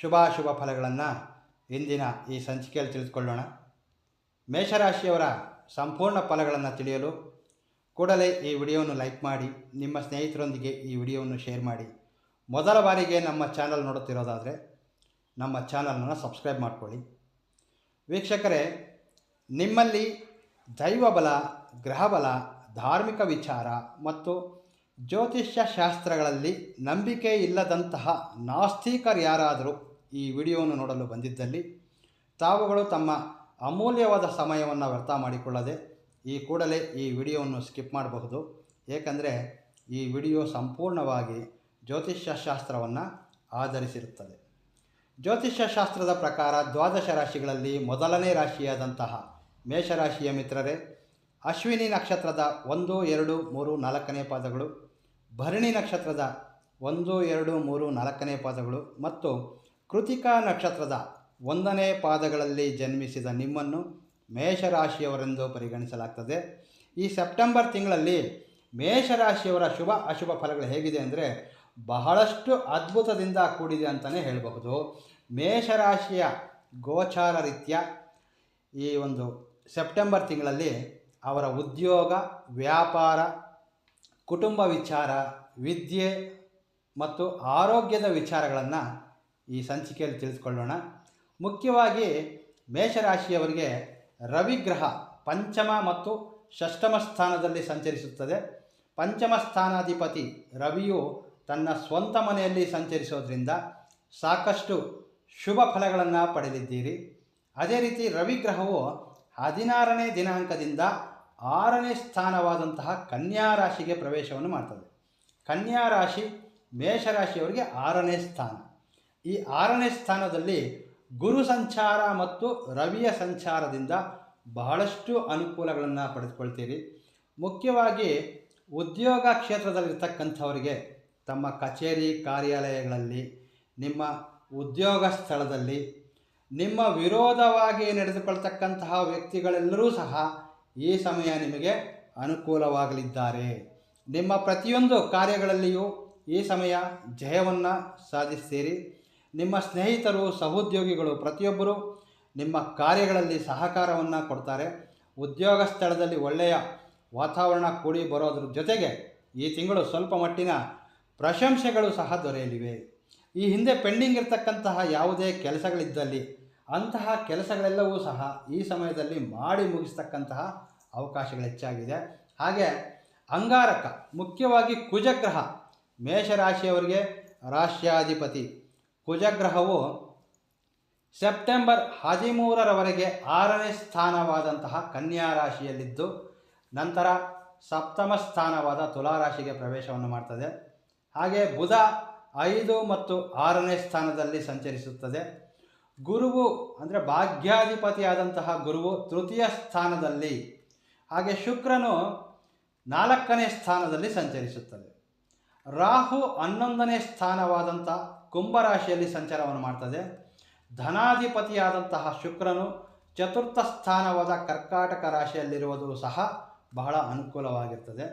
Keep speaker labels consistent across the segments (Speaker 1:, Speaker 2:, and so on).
Speaker 1: ಶುಭಾಶುಭ ಫಲಗಳನ್ನು ಇಂದಿನ ಈ ಸಂಚಿಕೆಯಲ್ಲಿ ತಿಳಿದುಕೊಳ್ಳೋಣ. ಮೇಷರಾಶಿಯವರ ಸಂಪೂರ್ಣ ಫಲಗಳನ್ನು ತಿಳಿಯಲು ಕೂಡಲೇ ಈ ವಿಡಿಯೋವನ್ನು ಲೈಕ್ ಮಾಡಿ, ನಿಮ್ಮ ಸ್ನೇಹಿತರೊಂದಿಗೆ ಈ ವಿಡಿಯೋವನ್ನು ಶೇರ್ ಮಾಡಿ. ಮೊದಲ ಬಾರಿಗೆ ನಮ್ಮ ಚಾನಲ್ ನೋಡುತ್ತಿರೋದಾದರೆ ನಮ್ಮ ಚಾನಲನ್ನು ಸಬ್ಸ್ಕ್ರೈಬ್ ಮಾಡಿಕೊಳ್ಳಿ. ವೀಕ್ಷಕರೇ, ನಿಮ್ಮಲ್ಲಿ ದೈವಬಲ ಗ್ರಹಬಲ ಧಾರ್ಮಿಕ ವಿಚಾರ ಮತ್ತು ಜ್ಯೋತಿಷ್ಯ ಶಾಸ್ತ್ರಗಳಲ್ಲಿ ನಂಬಿಕೆ ಇಲ್ಲದಂತಹ ನಾಸ್ತಿಕರು ಯಾರಾದರೂ ಈ ವಿಡಿಯೋವನ್ನು ನೋಡಲು ಬಂದಿದ್ದಲ್ಲಿ, ತಾವುಗಳು ತಮ್ಮ ಅಮೂಲ್ಯವಾದ ಸಮಯವನ್ನು ವ್ಯರ್ಥ ಮಾಡಿಕೊಳ್ಳದೆ ಈ ಕೂಡಲೇ ಈ ವಿಡಿಯೋವನ್ನು ಸ್ಕಿಪ್ ಮಾಡಬಹುದು. ಏಕೆಂದರೆ, ಈ ವಿಡಿಯೋ ಸಂಪೂರ್ಣವಾಗಿ ಜ್ಯೋತಿಷ್ಯಶಾಸ್ತ್ರವನ್ನು ಆಧರಿಸಿರುತ್ತದೆ. ಜ್ಯೋತಿಷ್ಯಶಾಸ್ತ್ರದ ಪ್ರಕಾರ ದ್ವಾದಶ ರಾಶಿಗಳಲ್ಲಿ ಮೊದಲನೇ ರಾಶಿಯಾದಂತಹ ಮೇಷರಾಶಿಯ ಮಿತ್ರರೇ, ಅಶ್ವಿನಿ ನಕ್ಷತ್ರದ ಒಂದು, ಎರಡು, ಮೂರು, ನಾಲ್ಕನೇ ಪಾದಗಳು, ಭರಣಿ ನಕ್ಷತ್ರದ ಒಂದು, ಎರಡು, ಮೂರು, ನಾಲ್ಕನೇ ಪಾದಗಳು ಮತ್ತು ಕೃತಿಕಾ ನಕ್ಷತ್ರದ ಒಂದನೇ ಪಾದಗಳಲ್ಲಿ ಜನ್ಮಿಸಿದ ನಿಮ್ಮನ್ನು ಮೇಷರಾಶಿಯವರೆಂದು ಪರಿಗಣಿಸಲಾಗ್ತದೆ. ಈ ಸೆಪ್ಟೆಂಬರ್ ತಿಂಗಳಲ್ಲಿ ಮೇಷರಾಶಿಯವರ ಶುಭ ಅಶುಭ ಫಲಗಳು ಹೇಗಿದೆ ಅಂದರೆ ಬಹಳಷ್ಟು ಅದ್ಭುತದಿಂದ ಕೂಡಿದೆ ಅಂತಲೇ ಹೇಳಬಹುದು. ಮೇಷರಾಶಿಯ ಗೋಚಾರ ರೀತಿಯ ಈ ಒಂದು ಸೆಪ್ಟೆಂಬರ್ ತಿಂಗಳಲ್ಲಿ ಅವರ ಉದ್ಯೋಗ, ವ್ಯಾಪಾರ, ಕುಟುಂಬ ವಿಚಾರ, ವಿದ್ಯೆ ಮತ್ತು ಆರೋಗ್ಯದ ವಿಚಾರಗಳನ್ನು ಈ ಸಂಚಿಕೆಯಲ್ಲಿ ತಿಳಿಸ್ಕೊಳ್ಳೋಣ. ಮುಖ್ಯವಾಗಿ ಮೇಷರಾಶಿಯವರಿಗೆ ರವಿಗ್ರಹ ಪಂಚಮ ಮತ್ತು ಷಷ್ಠಮ ಸ್ಥಾನದಲ್ಲಿ ಸಂಚರಿಸುತ್ತದೆ. ಪಂಚಮ ಸ್ಥಾನಾಧಿಪತಿ ರವಿಯು ತನ್ನ ಸ್ವಂತ ಮನೆಯಲ್ಲಿ ಸಂಚರಿಸೋದ್ರಿಂದ ಸಾಕಷ್ಟು ಶುಭ ಫಲಗಳನ್ನು ಪಡೆದಿದ್ದೀರಿ. ಅದೇ ರೀತಿ ರವಿಗ್ರಹವು ಹದಿನಾರನೇ ದಿನಾಂಕದಿಂದ ಆರನೇ ಸ್ಥಾನವಾದಂತಹ ಕನ್ಯಾ ರಾಶಿಗೆ ಪ್ರವೇಶವನ್ನು ಮಾಡ್ತದೆ. ಕನ್ಯಾ ರಾಶಿ ಮೇಷರಾಶಿಯವರಿಗೆ ಆರನೇ ಸ್ಥಾನ. ಈ ಆರನೇ ಸ್ಥಾನದಲ್ಲಿ ಗುರು ಸಂಚಾರ ಮತ್ತು ರವಿಯ ಸಂಚಾರದಿಂದ ಬಹಳಷ್ಟು ಅನುಕೂಲಗಳನ್ನು ಪಡೆದುಕೊಳ್ತೀರಿ. ಮುಖ್ಯವಾಗಿ ಉದ್ಯೋಗ ಕ್ಷೇತ್ರದಲ್ಲಿರ್ತಕ್ಕಂಥವರಿಗೆ ತಮ್ಮ ಕಚೇರಿ ಕಾರ್ಯಾಲಯಗಳಲ್ಲಿ, ನಿಮ್ಮ ಉದ್ಯೋಗ ಸ್ಥಳದಲ್ಲಿ, ನಿಮ್ಮ ವಿರೋಧವಾಗಿ ನಡೆದುಕೊಳ್ತಕ್ಕಂತಹ ವ್ಯಕ್ತಿಗಳೆಲ್ಲರೂ ಸಹ ಈ ಸಮಯ ನಿಮಗೆ ಅನುಕೂಲವಾಗಲಿದ್ದಾರೆ. ನಿಮ್ಮ ಪ್ರತಿಯೊಂದು ಕಾರ್ಯಗಳಲ್ಲಿಯೂ ಈ ಸಮಯ ಜಯವನ್ನು ಸಾಧಿಸ್ತೀರಿ. ನಿಮ್ಮ ಸ್ನೇಹಿತರು, ಸಹೋದ್ಯೋಗಿಗಳು, ಪ್ರತಿಯೊಬ್ಬರು ನಿಮ್ಮ ಕಾರ್ಯಗಳಲ್ಲಿ ಸಹಕಾರವನ್ನು ಕೊಡ್ತಾರೆ. ಉದ್ಯೋಗ ಸ್ಥಳದಲ್ಲಿ ಒಳ್ಳೆಯ ವಾತಾವರಣ ಕೂಡಿ ಬರೋದ್ರ ಜೊತೆಗೆ ಈ ತಿಂಗಳು ಸ್ವಲ್ಪ ಮಟ್ಟಿನ ಪ್ರಶಂಸೆಗಳು ಸಹ ದೊರೆಯಲಿವೆ. ಈ ಹಿಂದೆ ಪೆಂಡಿಂಗ್ ಇರತಕ್ಕಂತಹ ಯಾವುದೇ ಕೆಲಸಗಳಿದ್ದಲ್ಲಿ ಅಂತಹ ಕೆಲಸಗಳೆಲ್ಲವೂ ಸಹ ಈ ಸಮಯದಲ್ಲಿ ಮಾಡಿ ಮುಗಿಸ್ತಕ್ಕಂತಹ ಅವಕಾಶಗಳು ಹೆಚ್ಚಾಗಿದೆ. ಹಾಗೆ ಅಂಗಾರಕ, ಮುಖ್ಯವಾಗಿ ಕುಜಗ್ರಹ, ಮೇಷರಾಶಿಯವರಿಗೆ ರಾಶ್ಯಾಧಿಪತಿ ಕುಜಗ್ರಹವು ಸೆಪ್ಟೆಂಬರ್ ಹದಿಮೂರರವರೆಗೆ ಆರನೇ ಸ್ಥಾನವಾದಂತಹ ಕನ್ಯಾ ರಾಶಿಯಲ್ಲಿದ್ದು ನಂತರ ಸಪ್ತಮ ಸ್ಥಾನವಾದ ತುಲಾರಾಶಿಗೆ ಪ್ರವೇಶವನ್ನು ಮಾಡ್ತದೆ. ಹಾಗೆ ಬುಧ ಐದು ಮತ್ತು ಆರನೇ ಸ್ಥಾನದಲ್ಲಿ ಸಂಚರಿಸುತ್ತದೆ. ಗುರುವು ಅಂದರೆ ಭಾಗ್ಯಾಧಿಪತಿಯಾದಂತಹ ಗುರುವು ತೃತೀಯ ಸ್ಥಾನದಲ್ಲಿ, ಹಾಗೆ ಶುಕ್ರನು ನಾಲ್ಕನೇ ಸ್ಥಾನದಲ್ಲಿ ಸಂಚರಿಸುತ್ತದೆ. ರಾಹು ಹನ್ನೊಂದನೇ ಸ್ಥಾನವಾದಂಥ ಕುಂಭರಾಶಿಯಲ್ಲಿ ಸಂಚಾರವನ್ನು ಮಾಡ್ತದೆ. ಧನಾಧಿಪತಿಯಾದಂತಹ ಶುಕ್ರನು ಚತುರ್ಥ ಸ್ಥಾನವಾದ ಕರ್ಕಾಟಕ ರಾಶಿಯಲ್ಲಿರುವುದು ಸಹ ಬಹಳ ಅನುಕೂಲವಾಗಿರ್ತದೆ.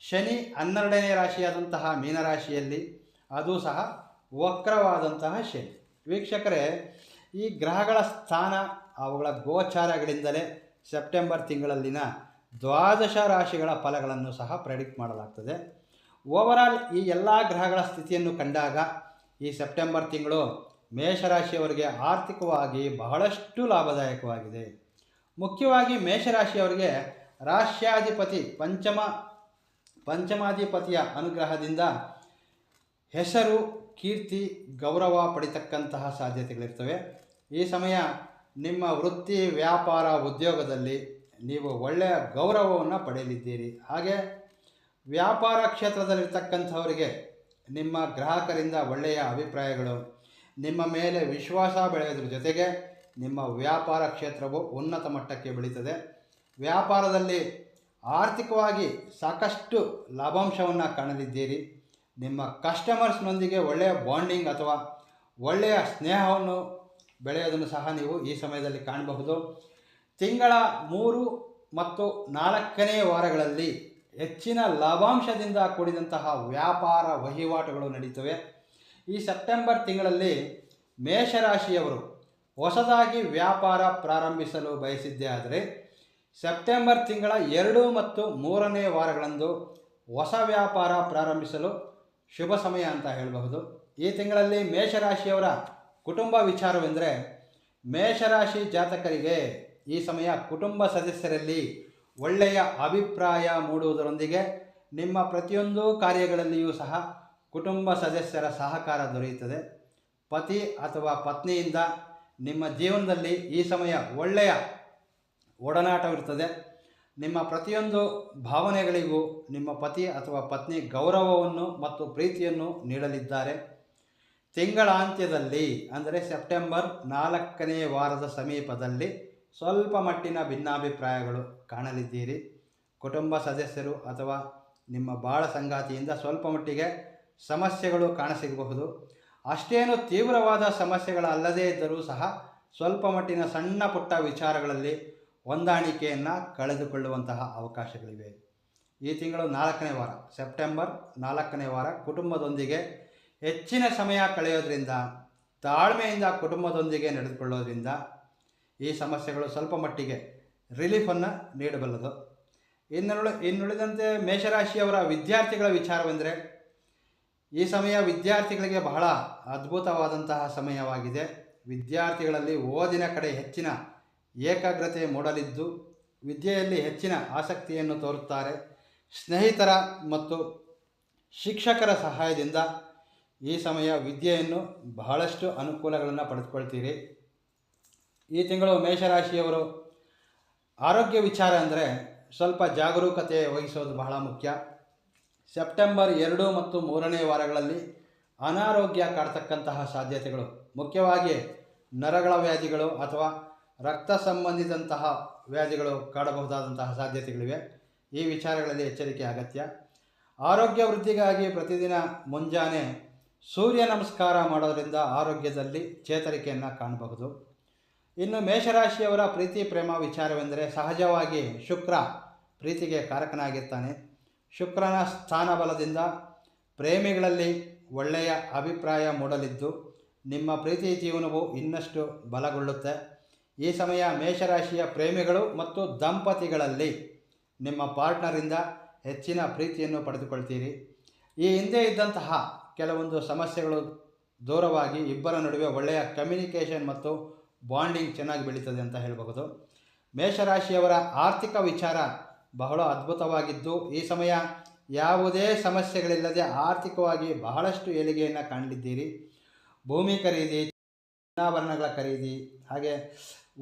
Speaker 1: ಶನಿ ಹನ್ನೆರಡನೇ ರಾಶಿಯಾದಂತಹ ಮೀನರಾಶಿಯಲ್ಲಿ, ಅದು ಸಹ ವಕ್ರವಾದಂತಹ ಶನಿ. ವೀಕ್ಷಕರೇ, ಈ ಗ್ರಹಗಳ ಸ್ಥಾನ ಅವುಗಳ ಗೋಚಾರಗಳಿಂದಲೇ ಸೆಪ್ಟೆಂಬರ್ ತಿಂಗಳಲ್ಲಿನ ದ್ವಾದಶ ರಾಶಿಗಳ ಫಲಗಳನ್ನು ಸಹ ಪ್ರೆಡಿಕ್ಟ್ ಮಾಡಲಾಗ್ತದೆ. ಓವರಾಲ್ ಈ ಎಲ್ಲ ಗ್ರಹಗಳ ಸ್ಥಿತಿಯನ್ನು ಕಂಡಾಗ ಈ ಸೆಪ್ಟೆಂಬರ್ ತಿಂಗಳು ಮೇಷರಾಶಿಯವರಿಗೆ ಆರ್ಥಿಕವಾಗಿ ಬಹಳಷ್ಟು ಲಾಭದಾಯಕವಾಗಿದೆ. ಮುಖ್ಯವಾಗಿ ಮೇಷರಾಶಿಯವರಿಗೆ ರಾಶ್ಯಾಧಿಪತಿ ಪಂಚಮ, ಪಂಚಮಾಧಿಪತಿಯ ಅನುಗ್ರಹದಿಂದ ಹೆಸರು, ಕೀರ್ತಿ, ಗೌರವ ಪಡಿತಕ್ಕಂತಹ ಸಾಧ್ಯತೆಗಳಿರ್ತವೆ. ಈ ಸಮಯ ನಿಮ್ಮ ವೃತ್ತಿ, ವ್ಯಾಪಾರ, ಉದ್ಯೋಗದಲ್ಲಿ ನೀವು ಒಳ್ಳೆಯ ಗೌರವವನ್ನು ಪಡೆಯಲಿದ್ದೀರಿ. ಹಾಗೆ ವ್ಯಾಪಾರ ಕ್ಷೇತ್ರದಲ್ಲಿರ್ತಕ್ಕಂಥವರಿಗೆ ನಿಮ್ಮ ಗ್ರಾಹಕರಿಂದ ಒಳ್ಳೆಯ ಅಭಿಪ್ರಾಯಗಳು. ನಿಮ್ಮ ಮೇಲೆ ವಿಶ್ವಾಸ ಬೆಳೆಯೋದ್ರ ಜೊತೆಗೆ ನಿಮ್ಮ ವ್ಯಾಪಾರ ಕ್ಷೇತ್ರವು ಉನ್ನತ ಮಟ್ಟಕ್ಕೆ ಬೆಳೀತದೆ. ವ್ಯಾಪಾರದಲ್ಲಿ ಆರ್ಥಿಕವಾಗಿ ಸಾಕಷ್ಟು ಲಾಭಾಂಶವನ್ನು ಕಾಣಲಿದ್ದೀರಿ ನಿಮ್ಮ ಕಸ್ಟಮರ್ಸ್ನೊಂದಿಗೆ ಒಳ್ಳೆಯ ಬಾಂಡಿಂಗ್ ಅಥವಾ ಒಳ್ಳೆಯ ಸ್ನೇಹವನ್ನು ಬೆಳೆಯೋದನ್ನು ಸಹ ನೀವು ಈ ಸಮಯದಲ್ಲಿ ಕಾಣಬಹುದು. ತಿಂಗಳ ಮೂರು ಮತ್ತು ನಾಲ್ಕನೇ ವಾರಗಳಲ್ಲಿ ಹೆಚ್ಚಿನ ಲಾಭಾಂಶದಿಂದ ಕೂಡಿದಂತಹ ವ್ಯಾಪಾರ ವಹಿವಾಟುಗಳು ನಡೀತವೆ. ಈ ಸೆಪ್ಟೆಂಬರ್ ತಿಂಗಳಲ್ಲಿ ಮೇಷರಾಶಿಯವರು ಹೊಸದಾಗಿ ವ್ಯಾಪಾರ ಪ್ರಾರಂಭಿಸಲು ಬಯಸಿದ್ದೇ ಆದರೆ, ಸೆಪ್ಟೆಂಬರ್ ತಿಂಗಳ ಎರಡು ಮತ್ತು ಮೂರನೇ ವಾರಗಳಂದು ಹೊಸ ವ್ಯಾಪಾರ ಪ್ರಾರಂಭಿಸಲು ಶುಭ ಸಮಯ ಅಂತ ಹೇಳಬಹುದು. ಈ ತಿಂಗಳಲ್ಲಿ ಮೇಷರಾಶಿಯವರ ಕುಟುಂಬ ವಿಚಾರವೆಂದರೆ, ಮೇಷರಾಶಿ ಜಾತಕರಿಗೆ ಈ ಸಮಯ ಕುಟುಂಬ ಸದಸ್ಯರಲ್ಲಿ ಒಳ್ಳೆಯ ಅಭಿಪ್ರಾಯ ಮೂಡುವುದರೊಂದಿಗೆ ನಿಮ್ಮ ಪ್ರತಿಯೊಂದು ಕಾರ್ಯಗಳಲ್ಲಿಯೂ ಸಹ ಕುಟುಂಬ ಸದಸ್ಯರ ಸಹಕಾರ ದೊರೆಯುತ್ತದೆ. ಪತಿ ಅಥವಾ ಪತ್ನಿಯಿಂದ ನಿಮ್ಮ ಜೀವನದಲ್ಲಿ ಈ ಸಮಯ ಒಳ್ಳೆಯ ಒಡನಾಟವಿರ್ತದೆ ನಿಮ್ಮ ಪ್ರತಿಯೊಂದು ಭಾವನೆಗಳಿಗೂ ನಿಮ್ಮ ಪತಿ ಅಥವಾ ಪತ್ನಿ ಗೌರವವನ್ನು ಮತ್ತು ಪ್ರೀತಿಯನ್ನು ನೀಡಲಿದ್ದಾರೆ. ತಿಂಗಳಾಂತ್ಯದಲ್ಲಿ, ಅಂದರೆ ಸೆಪ್ಟೆಂಬರ್ ನಾಲ್ಕನೇ ವಾರದ ಸಮೀಪದಲ್ಲಿ ಸ್ವಲ್ಪ ಮಟ್ಟಿನ ಭಿನ್ನಾಭಿಪ್ರಾಯಗಳು ಕಾಣಲಿದ್ದೀರಿ. ಕುಟುಂಬ ಸದಸ್ಯರು ಅಥವಾ ನಿಮ್ಮ ಬಾಳ ಸಂಗಾತಿಯಿಂದ ಸ್ವಲ್ಪ ಮಟ್ಟಿಗೆ ಸಮಸ್ಯೆಗಳು ಕಾಣಸಿಗಬಹುದು. ಅಷ್ಟೇನು ತೀವ್ರವಾದ ಸಮಸ್ಯೆಗಳಲ್ಲದೇ ಇದ್ದರೂ ಸಹ ಸ್ವಲ್ಪ ಮಟ್ಟಿನ ಸಣ್ಣ ಪುಟ್ಟ ವಿಚಾರಗಳಲ್ಲಿ ಹೊಂದಾಣಿಕೆಯನ್ನು ಕಳೆದುಕೊಳ್ಳುವಂತಹ ಅವಕಾಶಗಳಿವೆ. ಈ ತಿಂಗಳು ನಾಲ್ಕನೇ ವಾರ, ಸೆಪ್ಟೆಂಬರ್ ನಾಲ್ಕನೇ ವಾರ ಕುಟುಂಬದೊಂದಿಗೆ ಹೆಚ್ಚಿನ ಸಮಯ ಕಳೆಯೋದ್ರಿಂದ, ತಾಳ್ಮೆಯಿಂದ ಕುಟುಂಬದೊಂದಿಗೆ ನಡೆದುಕೊಳ್ಳೋದ್ರಿಂದ ಈ ಸಮಸ್ಯೆಗಳು ಸ್ವಲ್ಪ ಮಟ್ಟಿಗೆ ರಿಲೀಫನ್ನು ನೀಡಬಲ್ಲದು. ಇನ್ನುಳ ಇನ್ನುಳಿದಂತೆ ಮೇಷರಾಶಿಯವರ ವಿದ್ಯಾರ್ಥಿಗಳ ವಿಚಾರವೆಂದರೆ, ಈ ಸಮಯ ವಿದ್ಯಾರ್ಥಿಗಳಿಗೆ ಬಹಳ ಅದ್ಭುತವಾದಂತಹ ಸಮಯವಾಗಿದೆ. ವಿದ್ಯಾರ್ಥಿಗಳಲ್ಲಿ ಓದಿನ ಕಡೆ ಹೆಚ್ಚಿನ ಏಕಾಗ್ರತೆ ಮೂಡಲಿದ್ದು, ವಿದ್ಯೆಯಲ್ಲಿ ಹೆಚ್ಚಿನ ಆಸಕ್ತಿಯನ್ನು ತೋರುತ್ತಾರೆ. ಸ್ನೇಹಿತರ ಮತ್ತು ಶಿಕ್ಷಕರ ಸಹಾಯದಿಂದ ಈ ಸಮಯ ವಿದ್ಯೆಯನ್ನು ಬಹಳಷ್ಟು ಅನುಕೂಲಗಳನ್ನು ಪಡೆದುಕೊಳ್ತೀರಿ. ಈ ತಿಂಗಳು ಮೇಷರಾಶಿಯವರು ಆರೋಗ್ಯ ವಿಚಾರ ಅಂದರೆ ಸ್ವಲ್ಪ ಜಾಗರೂಕತೆ ವಹಿಸೋದು ಬಹಳ ಮುಖ್ಯ. ಸೆಪ್ಟೆಂಬರ್ ಎರಡು ಮತ್ತು ಮೂರನೇ ವಾರಗಳಲ್ಲಿ ಅನಾರೋಗ್ಯ ಕಾಡ್ತಕ್ಕಂತಹ ಸಾಧ್ಯತೆಗಳು, ಮುಖ್ಯವಾಗಿ ನರಗಳ ವ್ಯಾಧಿಗಳು ಅಥವಾ ರಕ್ತ ಸಂಬಂಧಿದಂತಹ ವ್ಯಾಧಿಗಳು ಕಾಡಬಹುದಾದಂತಹ ಸಾಧ್ಯತೆಗಳಿವೆ. ಈ ವಿಚಾರಗಳಲ್ಲಿ ಎಚ್ಚರಿಕೆ ಅಗತ್ಯ. ಆರೋಗ್ಯ ವೃದ್ಧಿಗಾಗಿ ಪ್ರತಿದಿನ ಮುಂಜಾನೆ ಸೂರ್ಯ ನಮಸ್ಕಾರ ಮಾಡೋದರಿಂದ ಆರೋಗ್ಯದಲ್ಲಿ ಚೇತರಿಕೆಯನ್ನು ಕಾಣಬಹುದು. ಇನ್ನು ಮೇಷರಾಶಿಯವರ ಪ್ರೀತಿ ಪ್ರೇಮ ವಿಚಾರವೆಂದರೆ ಸಹಜವಾಗಿ ಶುಕ್ರ ಪ್ರೀತಿಗೆ ಕಾರಕನಾಗಿರ್ತಾನೆ. ಶುಕ್ರನ ಸ್ಥಾನಬಲದಿಂದ ಪ್ರೇಮಿಗಳಲ್ಲಿ ಒಳ್ಳೆಯ ಅಭಿಪ್ರಾಯ ಮೂಡಲಿದ್ದು, ನಿಮ್ಮ ಪ್ರೀತಿ ಜೀವನವು ಇನ್ನಷ್ಟು ಬಲಗೊಳ್ಳುತ್ತೆ. ಈ ಸಮಯ ಮೇಷರಾಶಿಯ ಪ್ರೇಮಿಗಳು ಮತ್ತು ದಂಪತಿಗಳಲ್ಲಿ ನಿಮ್ಮ ಪಾರ್ಟ್ನರಿಂದ ಹೆಚ್ಚಿನ ಪ್ರೀತಿಯನ್ನು ಪಡೆದುಕೊಳ್ತೀರಿ. ಈ ಹಿಂದೆ ಇದ್ದಂತಹ ಕೆಲವೊಂದು ಸಮಸ್ಯೆಗಳು ದೂರವಾಗಿ ಇಬ್ಬರ ನಡುವೆ ಒಳ್ಳೆಯ ಕಮ್ಯುನಿಕೇಷನ್ ಮತ್ತು ಬಾಂಡಿಂಗ್ ಚೆನ್ನಾಗಿ ಬೆಳೀತದೆ ಅಂತ ಹೇಳಬಹುದು. ಮೇಷರಾಶಿಯವರ ಆರ್ಥಿಕ ವಿಚಾರ ಬಹಳ ಅದ್ಭುತವಾಗಿದ್ದು, ಈ ಸಮಯ ಯಾವುದೇ ಸಮಸ್ಯೆಗಳಿಲ್ಲದೆ ಆರ್ಥಿಕವಾಗಿ ಬಹಳಷ್ಟು ಏಳಿಗೆಯನ್ನು ಕಾಣಲಿದ್ದೀರಿ ಭೂಮಿ ಖರೀದಿ ಚಿನ್ನಾಭರಣಗಳ ಖರೀದಿ, ಹಾಗೆ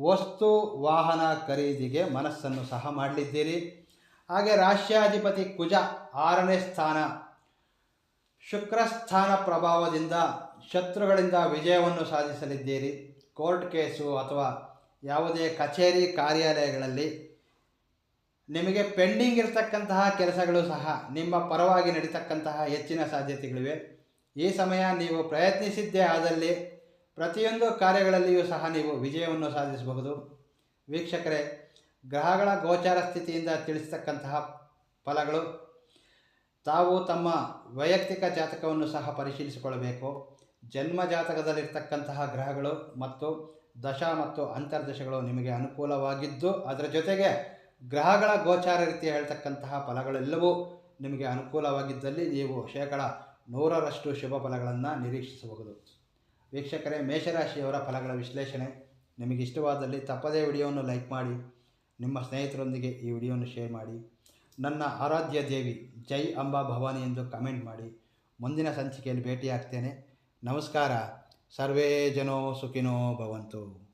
Speaker 1: ವಸ್ತು, ವಾಹನ ಖರೀದಿಗೆ ಮನಸ್ಸನ್ನು ಸಹ ಮಾಡಲಿದ್ದೀರಿ. ಹಾಗೆ ರಾಷ್ಟ್ರಾಧಿಪತಿ ಕುಜ ಆರನೇ ಸ್ಥಾನ. ಶುಕ್ರ ಸ್ಥಾನ ಪ್ರಭಾವದಿಂದ ಶತ್ರುಗಳಿಂದ ವಿಜಯವನ್ನು ಸಾಧಿಸಲಿದ್ದೀರಿ. ಕೋರ್ಟ್ ಕೇಸು ಅಥವಾ ಯಾವುದೇ ಕಚೇರಿ ಕಾರ್ಯಾಲಯಗಳಲ್ಲಿ ನಿಮಗೆ ಪೆಂಡಿಂಗ್ ಇರತಕ್ಕಂತಹ ಕೆಲಸಗಳು ಸಹ ನಿಮ್ಮ ಪರವಾಗಿ ನಡೀತಕ್ಕಂತಹ ಹೆಚ್ಚಿನ ಸಾಧ್ಯತೆಗಳಿವೆ. ಈ ಸಮಯ ನೀವು ಪ್ರಯತ್ನಿಸಿದ್ದೇ ಆದಲ್ಲಿ ಪ್ರತಿಯೊಂದು ಕಾರ್ಯಗಳಲ್ಲಿಯೂ ಸಹ ನೀವು ವಿಜಯವನ್ನು ಸಾಧಿಸಬಹುದು. ವೀಕ್ಷಕರೇ, ಗ್ರಹಗಳ ಗೋಚಾರ ಸ್ಥಿತಿಯಿಂದ ತಿಳಿಸತಕ್ಕಂತಹ ಫಲಗಳು ತಾವು ತಮ್ಮ ವೈಯಕ್ತಿಕ ಜಾತಕವನ್ನು ಸಹ ಪರಿಶೀಲಿಸಿಕೊಳ್ಳಬೇಕು. ಜನ್ಮ ಜಾತಕದಲ್ಲಿರ್ತಕ್ಕಂತಹ ಗ್ರಹಗಳು ಮತ್ತು ದಶ ಮತ್ತು ಅಂತರ್ದಶಗಳು ನಿಮಗೆ ಅನುಕೂಲವಾಗಿದ್ದು, ಅದರ ಜೊತೆಗೆ ಗ್ರಹಗಳ ಗೋಚಾರ ರೀತಿ ಹೇಳ್ತಕ್ಕಂತಹ ಫಲಗಳೆಲ್ಲವೂ ನಿಮಗೆ ಅನುಕೂಲವಾಗಿದ್ದಲ್ಲಿ ನೀವು ಶೇಕಡ ನೂರರಷ್ಟು ಶುಭ ಫಲಗಳನ್ನು ನಿರೀಕ್ಷಿಸಬಹುದು. ವೀಕ್ಷಕರೇ, ಮೇಷರಾಶಿಯವರ ಫಲಗಳ ವಿಶ್ಲೇಷಣೆ ನಿಮಗೆ ಇಷ್ಟವಾದಲ್ಲಿ ತಪ್ಪದೇ ವಿಡಿಯೋವನ್ನು ಲೈಕ್ ಮಾಡಿ, ನಿಮ್ಮ ಸ್ನೇಹಿತರೊಂದಿಗೆ ಈ ವಿಡಿಯೋವನ್ನು ಶೇರ್ ಮಾಡಿ, ನನ್ನ ಆರಾಧ್ಯ ದೇವಿ ಜೈ ಅಂಬಾ ಭವಾನಿ ಎಂದು ಕಮೆಂಟ್ ಮಾಡಿ, ಮುಂದಿನ ಸಂಚಿಕೆಯಲ್ಲಿ ಭೇಟಿಯಾಗ್ತೇನೆ. ನಮಸ್ಕಾರ. ಸರ್ವೇ ಜನೋ ಸುಖಿನೋ ಭವಂತು.